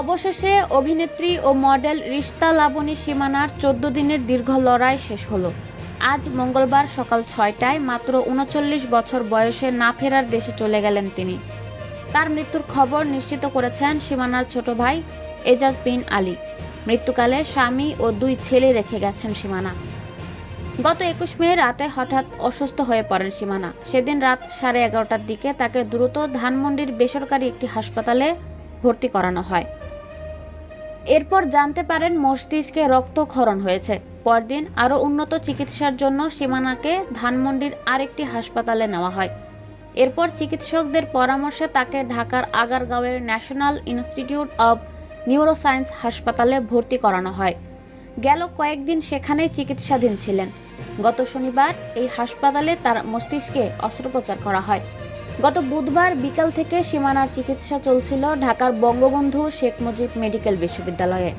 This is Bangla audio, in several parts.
অবশেষে অভিনেত্রী ও মডেল রিশতা লাবণী সীমানার চোদ্দ দিনের দীর্ঘ লড়াই শেষ হলো। আজ মঙ্গলবার সকাল ছয়টায় মাত্র উনচল্লিশ বছর বয়সে না ফেরার দেশে চলে গেলেন তিনি। তার মৃত্যুর খবর নিশ্চিত করেছেন সীমানার ছোট ভাই এজাজ বিন আলী। মৃত্যুকালে স্বামী ও দুই ছেলে রেখে গেছেন সীমানা। গত একুশ মে রাতে হঠাৎ অসুস্থ হয়ে পড়েন সীমানা। সেদিন রাত সাড়ে এগারোটার দিকে তাকে দ্রুত ধানমন্ডির বেসরকারি একটি হাসপাতালে ভর্তি করানো হয়। এরপর জানতে পারেন মস্তিষ্কে রক্তক্ষরণ হয়েছে। পরদিন আরও উন্নত চিকিৎসার জন্য সীমানাকে ধানমন্ডির আরেকটি হাসপাতালে নেওয়া হয়। এরপর চিকিৎসকদের পরামর্শে তাকে ঢাকার আগারগাঁওয়ের ন্যাশনাল ইনস্টিটিউট অব নিউরোসায়েন্স হাসপাতালে ভর্তি করানো হয়। গেল কয়েকদিন সেখানেই চিকিৎসাধীন ছিলেন। গত শনিবার এই হাসপাতালে তার মস্তিষ্কে অস্ত্রোপচার করা হয়। গত বুধবার বিকাল থেকে সীমানার চিকিৎসা চলছিল ঢাকার বঙ্গবন্ধু শেখ মুজিব মেডিকেল বিশ্ববিদ্যালয়ে।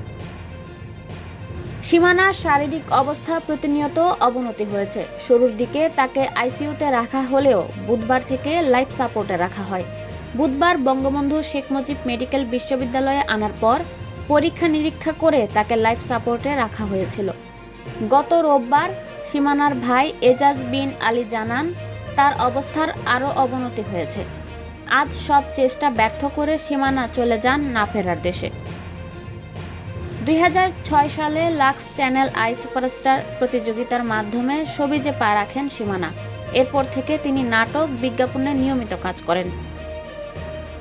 সীমানার শারীরিক অবস্থা প্রতিনিয়ত অবনতি হয়েছে। শুরুর দিকে তাকে আইসিইউতে রাখা হলেও বুধবার থেকে লাইফ সাপোর্টে রাখা হয়। বুধবার বঙ্গবন্ধু শেখ মুজিব মেডিকেল বিশ্ববিদ্যালয়ে আনার পর পরীক্ষা নিরীক্ষা করে তাকে লাইফ সাপোর্টে রাখা হয়েছিল। গত রোববার সীমানার ভাই এজাজ বিন আলী জানান তার অবস্থার আরও অবনতি হয়েছে। আজ সব চেষ্টা ব্যর্থ করে সীমানা চলে যান না ফেরার দেশে। দুই হাজার ছয় সালে লাক্স চ্যানেল আই সুপারস্টার প্রতিযোগিতার মাধ্যমে সবিজে পা রাখেন সীমানা। এরপর থেকে তিনি নাটক, বিজ্ঞাপনে নিয়মিত কাজ করেন।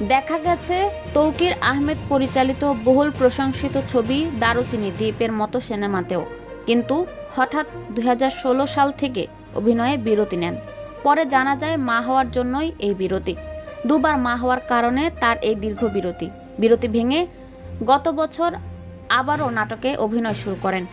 দেখা গেছে, তৌকির আহমেদ পরিচালিত বহুল প্রশংসিত ছবি দারুচিনি দ্বীপের মতো সিনেমাতেও। কিন্তু হঠাৎ দুই হাজার ষোলো সাল থেকে অভিনয়ে বিরতি নেন। পরে জানা যায়, মা হওয়ার জন্যই এই বিরতি। দুবার মা হওয়ার কারণে তার এই দীর্ঘ বিরতি। বিরতি ভেঙে গত বছর আবারও নাটকে অভিনয় শুরু করেন।